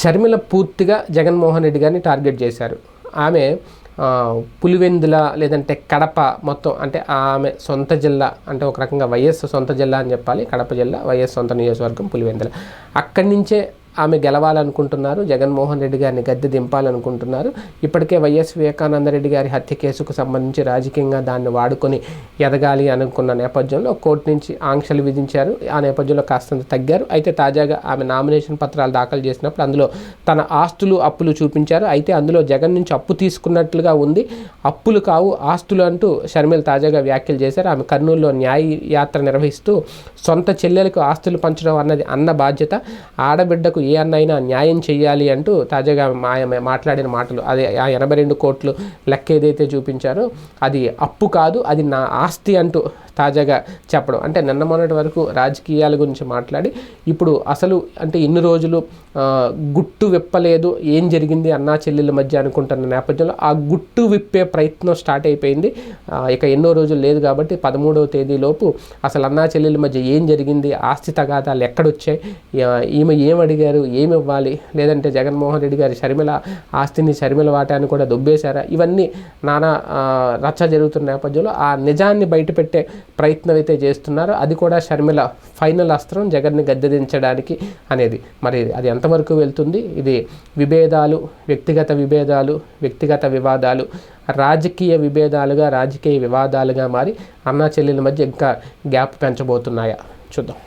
షర్మిల పూర్తిగా జగన్మోహన్ రెడ్డి గారిని టార్గెట్ చేశారు. ఆమె పులివెందుల లేదంటే కడప మొత్తం అంటే ఆమె సొంత జిల్లా అంటే ఒక రకంగా వైఎస్ సొంత జిల్లా అని చెప్పాలి. కడప జిల్లా వైఎస్ సొంత నియోజకవర్గం పులివెందుల. అక్కడి నుంచే ఆమె గెలవాలనుకుంటున్నారు. జగన్మోహన్ రెడ్డి గారిని గద్దె దింపాలనుకుంటున్నారు. ఇప్పటికే వైఎస్ వివేకానంద రెడ్డి గారి హత్య కేసుకు సంబంధించి రాజకీయంగా దాన్ని వాడుకొని ఎదగాలి అనుకున్న నేపథ్యంలో కోర్టు నుంచి ఆంక్షలు విధించారు. ఆ నేపథ్యంలో కాస్తంత తగ్గారు. అయితే తాజాగా ఆమె నామినేషన్ పత్రాలు దాఖలు చేసినప్పుడు అందులో తన ఆస్తులు అప్పులు చూపించారు. అయితే అందులో జగన్ నుంచి అప్పు తీసుకున్నట్లుగా ఉంది. అప్పులు కావు ఆస్తులు అంటూ షర్మిల తాజాగా వ్యాఖ్యలు చేశారు. ఆమె కర్నూలులో న్యాయ యాత్ర నిర్వహిస్తూ సొంత చెల్లెలకు ఆస్తులు పంచడం అన్నది అన్న బాధ్యత. ఆడబిడ్డకు ఏ అన్నైనా న్యాయం చేయాలి అంటూ తాజాగా ఆమె మాట్లాడిన మాటలు. అదే ఆ ఎనభై రెండు కోట్లు లెక్క ఏదైతే చూపించారో అది అప్పు కాదు అది నా ఆస్తి అంటూ తాజాగా చెప్పడం. అంటే నిన్న మొన్నటి వరకు రాజకీయాల గురించి మాట్లాడి ఇప్పుడు అసలు అంటే ఇన్ని రోజులు గుట్టు విప్పలేదు ఏం జరిగింది అన్నా చెల్లెల మధ్య అనుకుంటున్న నేపథ్యంలో ఆ గుట్టు విప్పే ప్రయత్నం స్టార్ట్ అయిపోయింది. ఇక ఎన్నో రోజులు లేదు కాబట్టి పదమూడవ తేదీలోపు అసలు అన్నా చెల్లెల మధ్య ఏం జరిగింది ఆస్తి తగాదాలు ఎక్కడొచ్చాయి ఈమె ఏం అడిగారు ఏమి ఇవ్వాలి లేదంటే జగన్మోహన్ రెడ్డి గారి షర్మిల ఆస్తిని షర్మిల వాటాన్ని కూడా దొబ్బేశారా? ఇవన్నీ నానా రచ్చ జరుగుతున్న నేపథ్యంలో ఆ నిజాన్ని బయటపెట్టే ప్రయత్నం అయితే చేస్తున్నారో. అది కూడా షర్మిల ఫైనల్ అస్త్రం జగన్ని గద్దెదించడానికి అనేది. మరి అది ఎంతవరకు వెళ్తుంది? ఇది విభేదాలు వ్యక్తిగత విభేదాలు వ్యక్తిగత వివాదాలు రాజకీయ విభేదాలుగా రాజకీయ వివాదాలుగా మారి అన్నా చెల్లెల మధ్య ఇంకా గ్యాప్ పెంచబోతున్నాయా? చూద్దాం.